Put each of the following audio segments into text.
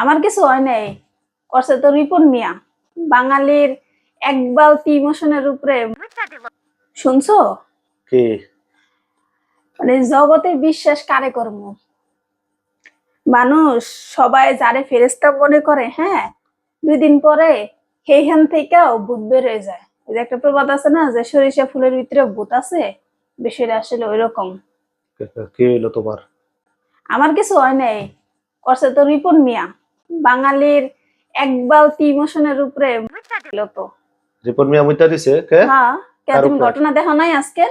আমার কিছু হয় নাই। করছে তো রিপন মিয়া। বাঙালির এক বালতি ইমোশনের উপরে। শুনছো? কি? মানে জগতে বিশ্বাস কারে কর্ম মানুষ সবাই যারে ফেরেস্তা মনে করে হ্যাঁ দুই দিন পরে সেইখান থেকেও ভূত বের হয়ে যায়। এই যে একটা প্রবাদ আছে না যে সরিষা ফুলের ভিতরে ভূত আছে বিষয়টা আসলে ওই রকম কি হইল তোমার? আমার কিছু হয় নাই। করছে তো রিপন মিয়া। বাঙালির এক বালতি ইমোশনের উপরে তো রিপন মিয়া মুইতা দিছে কে? হ্যাঁ কে তুমি ঘটনা দেখো নাই আজকে?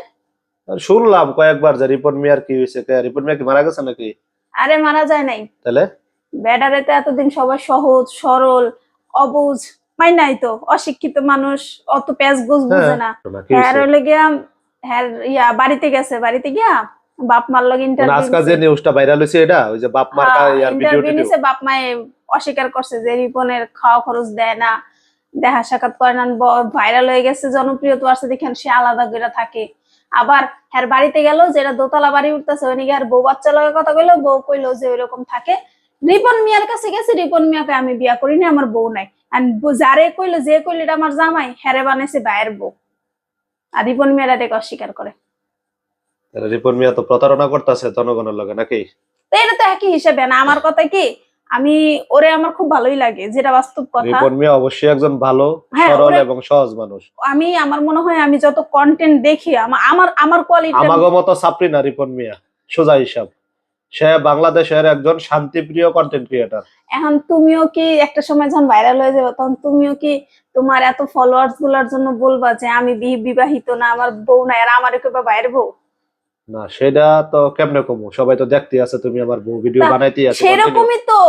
শুনলাম কয়েকবার যে রিপন মিয়ার কি হয়েছে কে? রিপন মিয়া কি মারা গেছে নাকি? আরে মারা যায় নাই। তাহলে? ব্যাটারে তো এতদিন সবাই সহজ সরল অবুঝ মাই নাই তো অশিক্ষিত মানুষ অত প্যাঁচ গোছ বুঝে না। হ্যাঁ গিয়া হ্যাঁ ইয়া বাড়িতে গেছে বাড়িতে গিয়া বাপ মার লগে মানে আজকাল যে নিউজটা ভাইরাল হয়েছে এটা ওই যে বাপ মার কা- ইয়ার ভিডিও ইন্টারভিউ নিছে বাপ মায়ে অস্বীকার করছে যে রিপনের খাওয়া খরচ দেয় না দেখা সাক্ষাৎ করে না ভাইরাল হয়ে গেছে জনপ্রিয় তো আছে দেখেন সে আলাদা করে থাকে। আবার হ্যার বাড়িতে গেল যেটা দোতলা বাড়ি উঠতেছে ওই আর বউ বাচ্চা লগে কথা কইলো বউ কইলো যে ওইরকম থাকে রিপন মিয়ার কাছে গেছে রিপন মিয়াকে আমি বিয়া করিনি আমার বউ নাই। আর যারে কইলো যে কইলো এটা আমার জামাই হ্যারে বানাইছে ভাইয়ের বউ। আর রিপন মিয়ার এটাকে অস্বীকার করে। তাহলে রিপন মিয়া তো প্রতারণা করতেছে জনগণের লগে নাকি? এটা তো একই হিসেবে না আমার কথা কি আমি ওরে আমার খুব ভালোই লাগে যেটা বাস্তব কথা। রিপন মিয়া অবশ্যই একজন ভালো হ্যাঁ, সরল এবং সহজ মানুষ। আমি আমার মনে হয় আমি যত কন্টেন্ট দেখি আমার আমার কোয়ালিটি আমাগো মতো সাপরি না রিপন মিয়া সোজা হিসাব। সে বাংলাদেশের একজন শান্তিপ্রিয় কন্টেন্ট ক্রিয়েটার এখন তুমিও কি একটা সময় যখন ভাইরাল হয়ে যাবে তখন তুমিও কি তোমার এত ফলোয়ার্সগুলার জন্য বলবা যে আমি বি- বিবাহিত না আমার বউ না আর আমার কেবা বাইরের বউ? না সেটা তো কেমনে কমু? সবাই তো দেখতে আছে তুমি আমার বউ ভিডিও তা বানাইতেই আছে সেরকমই তো।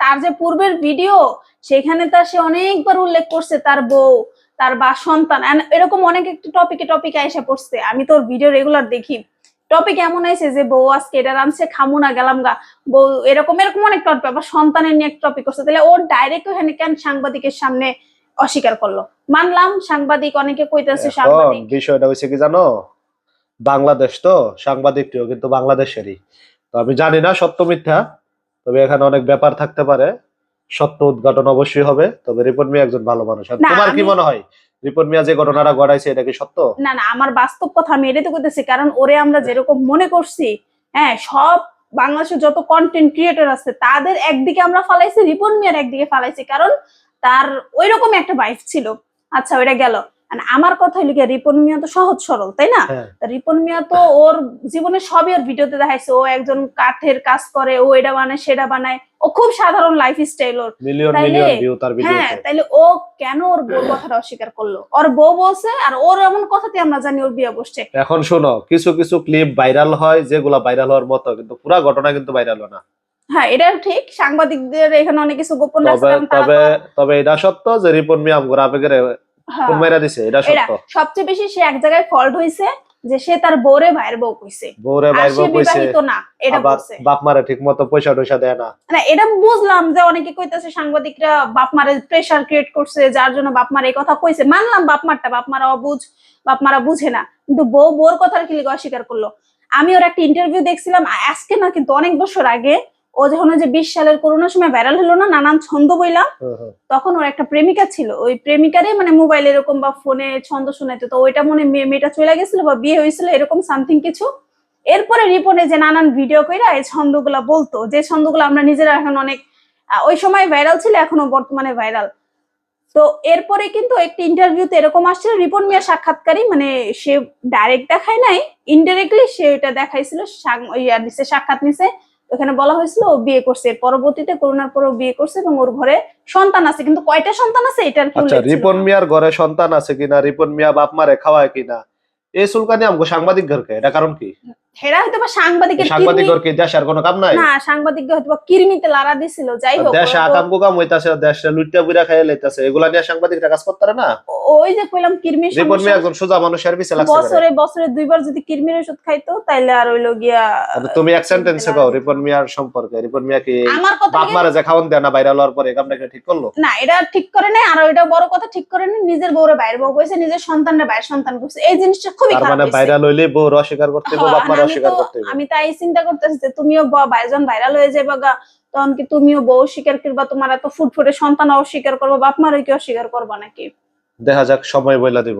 তার যে পূর্বের ভিডিও সেখানে তার সে অনেকবার উল্লেখ করছে তার বউ তার বা সন্তান এরকম অনেক একটি টপিকে টপিকে এসে পড়ছে। আমি তোর ভিডিও রেগুলার দেখি। টপিক এমন আছে যে বউ আজকে এটা রানছে খামু না গেলাম গা। বউ এরকম এরকম অনেক টপিক আবার সন্তানের নিয়ে একটা টপিক করছে। তাহলে ওর ডাইরেক্ট ওখানে কেন সাংবাদিকের সামনে অস্বীকার করল? মানলাম সাংবাদিক অনেকে কইতেছে সাংবাদিক বিষয়টা হয়েছে কি জানো? বাংলাদেশ তো সাংবাদিকটিও কিন্তু বাংলাদেশেরই। তো আমি জানি না সত্য মিথ্যা তবে এখানে অনেক ব্যাপার থাকতে পারে। সত্য উদ্ঘাটন অবশ্যই হবে তবে রিপন মিয়া একজন ভালো মানুষ। তোমার কি মনে হয়? রিপন মিয়া যে ঘটনাটা ঘটাইছে এটা কি সত্য? না না আমার বাস্তব কথা আমি এটাই তো করতেছি কারণ ওরে আমরা যেরকম মনে করছি হ্যাঁ সব বাংলাদেশের যত কন্টেন্ট ক্রিয়েটর আছে তাদের একদিকে আমরা ফালাইছি রিপন মিয়ার একদিকে ফালাইছি কারণ তার ওই রকম একটা বাইফ ছিল। আচ্ছা ওইটা গেল। আমার কথা হইল কি রিপন মিয়া তো সহজ সরল তাই না? হ্যাঁ। রিপন মিয়া তো ওর জীবনে সবই ওর ভিডিওতে দেখাইছে। ও একজন কাঠের কাজ করে ও এটা বানায় সেটা বানায়। ও খুব সাধারণ লাইফ স্টাইল ওর হ্যাঁ তাইলে ও কেন ওর বউ কথাটা অস্বীকার করল? ওর বউ বলছে আর ওর এমন কথাতে আমরা জানি ওর বিয়ে বসছে। এখন শোনো কিছু কিছু ক্লিপ ভাইরাল হয় যেগুলা ভাইরাল হওয়ার মতো কিন্তু পুরা ঘটনা কিন্তু ভাইরাল না। হ্যাঁ এটা ঠিক। সাংবাদিকদের এখানে অনেক কিছু গোপন রাখছে, তবে তবে তবে এটা সত্য যে রিপন মিয়া আমগোর আবেগের হ্যাঁ, মাইরা দিছে? এটা সত্য। সবচেয়ে বেশি সে এক জায়গায় ফল্ট হইছে যে সে তার বউরে ভাইয়ের বউ কইছে। বউরে আর ভাই সে বউ কইছে না এটা বলছে। বাপ মারে ঠিক মতো পয়সা টয়সা দেয় না। না এটা বুঝলাম যে অনেকে কইতেছে সাংবাদিকরা বাপ মারে প্রেসার ক্রিয়েট করছে যার জন্য বাপ মার এই কথা কইছে। মানলাম বাপ মারটা বাপ মারা অবুঝ বাপ মারা বুঝে না। কিন্তু বউ বউর কথার কি লিগে অস্বীকার করল? আমি ওর একটা ইন্টারভিউ দেখছিলাম আজকে না কিন্তু অনেক বছর আগে ও যখন যে বিশ সালের করোনার সময় ভাইরাল হলো না নানান ছন্দ হুম। তখন ওর একটা প্রেমিকা ছিল। ওই প্রেমিকারই মানে মোবাইল এরকম বা ফোনে ছন্দ শুনাইতো। তো ওইটা মনে মেয়ে- মেয়েটা চলে গেছিল বা বিয়ে হয়েছিল এরকম সামথিং কিছু। এরপরে রিপনে যে নানান ভিডিও কইরা এই ছন্দগুলা বলতো যে ছন্দগুলো আমরা নিজেরা এখন অনেক ওই সময় ভাইরাল ছিল এখনও বর্তমানে ভাইরাল তো এরপরে কিন্তু একটি ইন্টারভিউতে এরকম আসছিল রিপন মিয়া সাক্ষাৎকারী মানে সে ডাইরেক্ট দেখায় নাই ইনডাইরেক্টলি সে এটা দেখাইছিল সাক্ষাৎ নিছে। ওখানে বলা হয়েছিল ও বিয়ে করছে। এর পরবর্তীতে করোনার পরেও বিয়ে করছে এবং ওর ঘরে সন্তান আছে। কিন্তু কয়টা সন্তান আছে? এটার আচ্ছা রিপন মিয়ার ঘরে সন্তান আছে কিনা? রিপন মিয়া বাপ মারে খাওয়ায় কিনা? এই সুলকানি আমগো সাংবাদিক ঘরকে এটা কারণ কি? হেরা হয়তো বা সাংবাদিকের কি দেশের কোনো কাম নাই? না সাংবাদিক হয়তো কিরমিতে লারা দিছিল যাই হোক দেশে আকাম কুকাম হইতাছে দেশে লুইটা বুইরা খাইয়া লইতাছে এগুলা নিয়ে সাংবাদিকরা কাজ করতে পারে না ওই যে কইলাম সমস্যা মিয়া একজন সোজা মানুষের পিছে লাগছে বছরে বছরে দুইবার যদি কিরমির ওষুধ খাইতো তাইলে আর হইল গিয়া তুমি এক সেন্টেন্সে কও রিপন মিয়ার সম্পর্কে। রিপন মিয়া কি আমার কথা বাপ মারে যে খাওয়ান দেয় না বাইরে হওয়ার পরে কামটা কি ঠিক করল? না এটা ঠিক করে নাই আর ওইটা বড় কথা ঠিক করে নাই নিজের বউরে বাইরে বউ কইছে নিজের সন্তানরে বাইরে সন্তান কইছে এই জিনিসটা খুবই খারাপ মানে। বাইরে লইলে বউ অস্বীকার করতে হ্যাঁ, বাপ আমি করতে আমি তাই চিন্তা করতেছি যে তুমিও ব- ভাইজন ভাইরাল হয়ে যাবে গা তখন কি তুমিও বউ স্বীকার করবা তোমার এত ফুটফুটে সন্তান অস্বীকার করব বাপ মারও কি অস্বীকার করবা নাকি? দেখা যাক সময় বইলা দিব।